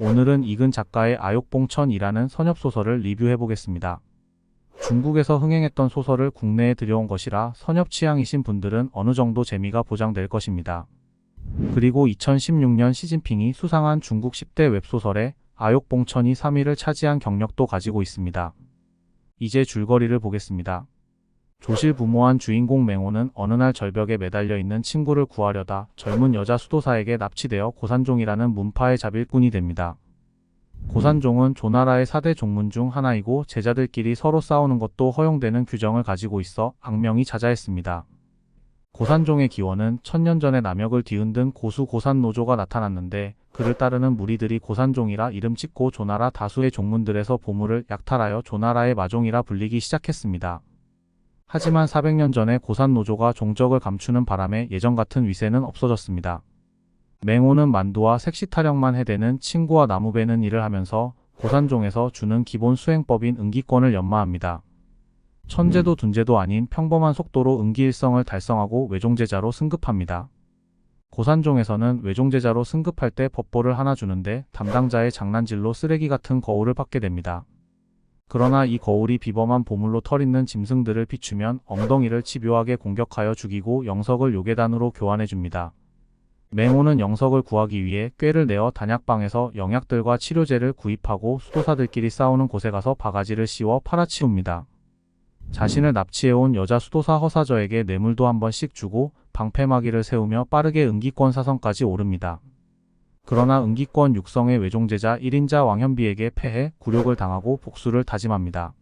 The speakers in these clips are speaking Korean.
오늘은 이근 작가의 아욕봉천이라는 선엽소설을 리뷰해보겠습니다. 중국에서 흥행했던 소설을 국내에 들여온 것이라 선엽 취향이신 분들은 어느 정도 재미가 보장될 것입니다. 그리고 2016년 시진핑이 수상한 중국 10대 웹소설에 아욕봉천이 3위를 차지한 경력도 가지고 있습니다. 이제 줄거리를 보겠습니다. 조실부모한 주인공 맹호는 어느 날 절벽에 매달려 있는 친구를 구하려다 젊은 여자 수도사에게 납치되어 고산종이라는 문파의 잡일꾼이 됩니다. 고산종은 조나라의 4대 종문 중 하나이고 제자들끼리 서로 싸우는 것도 허용되는 규정을 가지고 있어 악명이 자자했습니다. 고산종의 기원은 천년 전에 남역을 뒤흔든 고수 고산노조가 나타났는데 그를 따르는 무리들이 고산종이라 이름 짓고 조나라 다수의 종문들에서 보물을 약탈하여 조나라의 마종이라 불리기 시작했습니다. 하지만 400년 전에 고산 노조가 종적을 감추는 바람에 예전 같은 위세는 없어졌습니다. 맹호는 만두와 색시 타령만 해대는 친구와 나무 베는 일을 하면서 고산종에서 주는 기본 수행법인 응기권을 연마합니다. 천재도 둔재도 아닌 평범한 속도로 응기일성을 달성하고 외종제자로 승급합니다. 고산종에서는 외종제자로 승급할 때 법보를 하나 주는데 담당자의 장난질로 쓰레기 같은 거울을 받게 됩니다. 그러나 이 거울이 비범한 보물로 털 있는 짐승들을 비추면 엉덩이를 집요하게 공격하여 죽이고 영석을 요괴단으로 교환해줍니다. 맹호는 영석을 구하기 위해 꾀를 내어 단약방에서 영약들과 치료제를 구입하고 수도사들끼리 싸우는 곳에 가서 바가지를 씌워 팔아치웁니다. 자신을 납치해온 여자 수도사 허사저에게 뇌물도 한 번씩 주고 방패막이를 세우며 빠르게 응기권 사성까지 오릅니다. 그러나 응기권 육성의 외종제자 1인자 왕현비에게 패해 굴욕을 당하고 복수를 다짐합니다.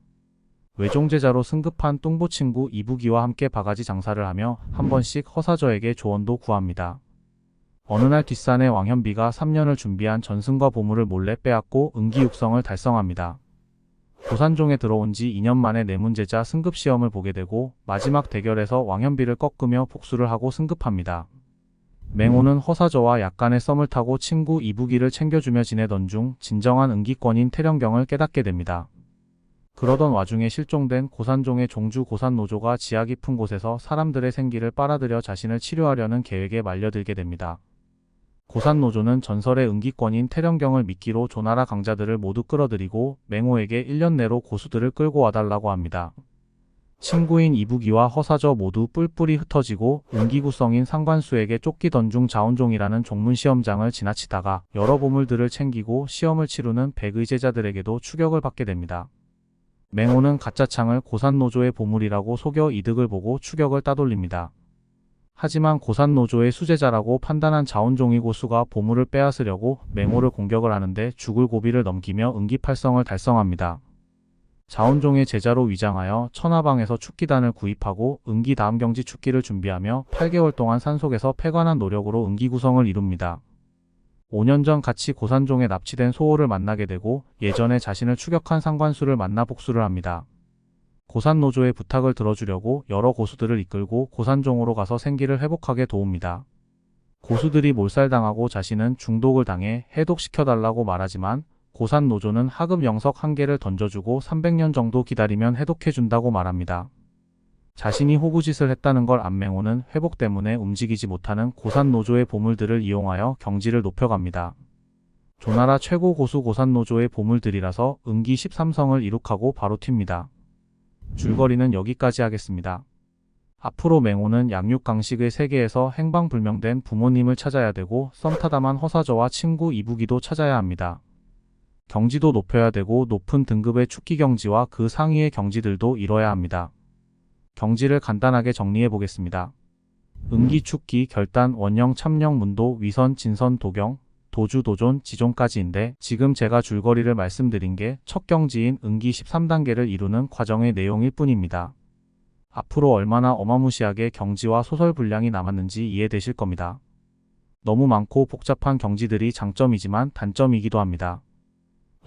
외종제자로 승급한 뚱보 친구 이부기와 함께 바가지 장사를 하며 한 번씩 허사저에게 조언도 구합니다. 어느 날 뒷산의 왕현비가 3년을 준비한 전승과 보물을 몰래 빼앗고 응기 육성을 달성합니다. 고산종에 들어온 지 2년 만에 내문제자 승급 시험을 보게 되고 마지막 대결에서 왕현비를 꺾으며 복수를 하고 승급합니다. 맹호는 허사저와 약간의 썸을 타고 친구 이부기를 챙겨주며 지내던 중 진정한 응기권인 태령경을 깨닫게 됩니다. 그러던 와중에 실종된 고산종의 종주 고산노조가 지하 깊은 곳에서 사람들의 생기를 빨아들여 자신을 치료하려는 계획에 말려들게 됩니다. 고산노조는 전설의 응기권인 태령경을 미끼로 조나라 강자들을 모두 끌어들이고 맹호에게 1년 내로 고수들을 끌고 와달라고 합니다. 친구인 이부기와 허사저 모두 뿔뿔이 흩어지고 응기구성인 상관수에게 쫓기던 중 자원종이라는 종문시험장을 지나치다가 여러 보물들을 챙기고 시험을 치르는 백의제자들에게도 추격을 받게 됩니다. 맹호는 가짜 창을 고산노조의 보물이라고 속여 이득을 보고 추격을 따돌립니다. 하지만 고산노조의 수제자라고 판단한 자원종이 고수가 보물을 빼앗으려고 맹호를 공격을 하는데 죽을 고비를 넘기며 응기팔성을 달성합니다. 자원종의 제자로 위장하여 천하방에서 축기단을 구입하고 응기 다음 경지 축기를 준비하며 8개월 동안 산속에서 패관한 노력으로 응기 구성을 이룹니다. 5년 전 같이 고산종에 납치된 소호를 만나게 되고 예전에 자신을 추격한 상관수를 만나 복수를 합니다. 고산노조의 부탁을 들어주려고 여러 고수들을 이끌고 고산종으로 가서 생기를 회복하게 도웁니다. 고수들이 몰살당하고 자신은 중독을 당해 해독시켜달라고 말하지만 고산 노조는 하급 영석 한 개를 던져주고 300년 정도 기다리면 해독해준다고 말합니다. 자신이 호구짓을 했다는 걸 안맹호는 회복 때문에 움직이지 못하는 고산 노조의 보물들을 이용하여 경지를 높여갑니다. 조나라 최고 고수 고산 노조의 보물들이라서 응기 13성을 이룩하고 바로 튑니다. 줄거리는 여기까지 하겠습니다. 앞으로 맹호는 양육강식의 세계에서 행방불명된 부모님을 찾아야 되고 썸타담한 허사저와 친구 이부기도 찾아야 합니다. 경지도 높여야 되고 높은 등급의 축기 경지와 그 상위의 경지들도 이뤄야 합니다. 경지를 간단하게 정리해 보겠습니다. 응기 축기 결단 원령 참령 문도 위선 진선 도경 도주 도존 지존까지인데 지금 제가 줄거리를 말씀드린 게 첫 경지인 응기 13단계를 이루는 과정의 내용일 뿐입니다. 앞으로 얼마나 어마무시하게 경지와 소설 분량이 남았는지 이해되실 겁니다. 너무 많고 복잡한 경지들이 장점이지만 단점이기도 합니다.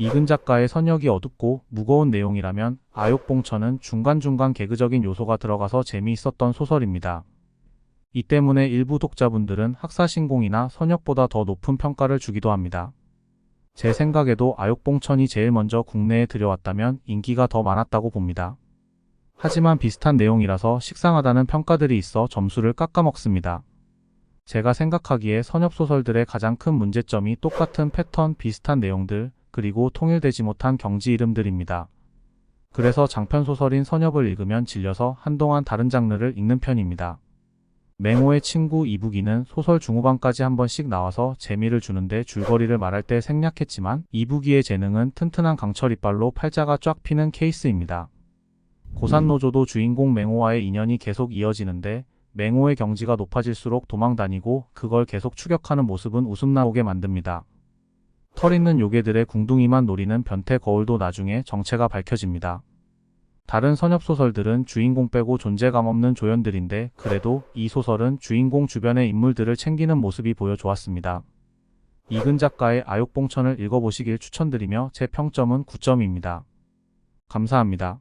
이근 작가의 선역이 어둡고 무거운 내용이라면 아욕봉천은 중간중간 개그적인 요소가 들어가서 재미있었던 소설입니다. 이 때문에 일부 독자분들은 학사신공이나 선역보다 더 높은 평가를 주기도 합니다. 제 생각에도 아욕봉천이 제일 먼저 국내에 들여왔다면 인기가 더 많았다고 봅니다. 하지만 비슷한 내용이라서 식상하다는 평가들이 있어 점수를 깎아먹습니다. 제가 생각하기에 선엽소설들의 가장 큰 문제점이 똑같은 패턴, 비슷한 내용들, 그리고 통일되지 못한 경지 이름들입니다. 그래서 장편 소설인 선엽을 읽으면 질려서 한동안 다른 장르를 읽는 편입니다. 맹호의 친구 이북이는 소설 중후반까지 한 번씩 나와서 재미를 주는데 줄거리를 말할 때 생략했지만 이북이의 재능은 튼튼한 강철 이빨로 팔자가 쫙 피는 케이스입니다. 고산노조도 주인공 맹호와의 인연이 계속 이어지는데 맹호의 경지가 높아질수록 도망 다니고 그걸 계속 추격하는 모습은 웃음 나오게 만듭니다. 털 있는 요괴들의 궁둥이만 노리는 변태 거울도 나중에 정체가 밝혀집니다. 다른 선엽소설들은 주인공 빼고 존재감 없는 조연들인데 그래도 이 소설은 주인공 주변의 인물들을 챙기는 모습이 보여 좋았습니다. 이근 작가의 아욕봉천을 읽어보시길 추천드리며 제 평점은 9점입니다. 감사합니다.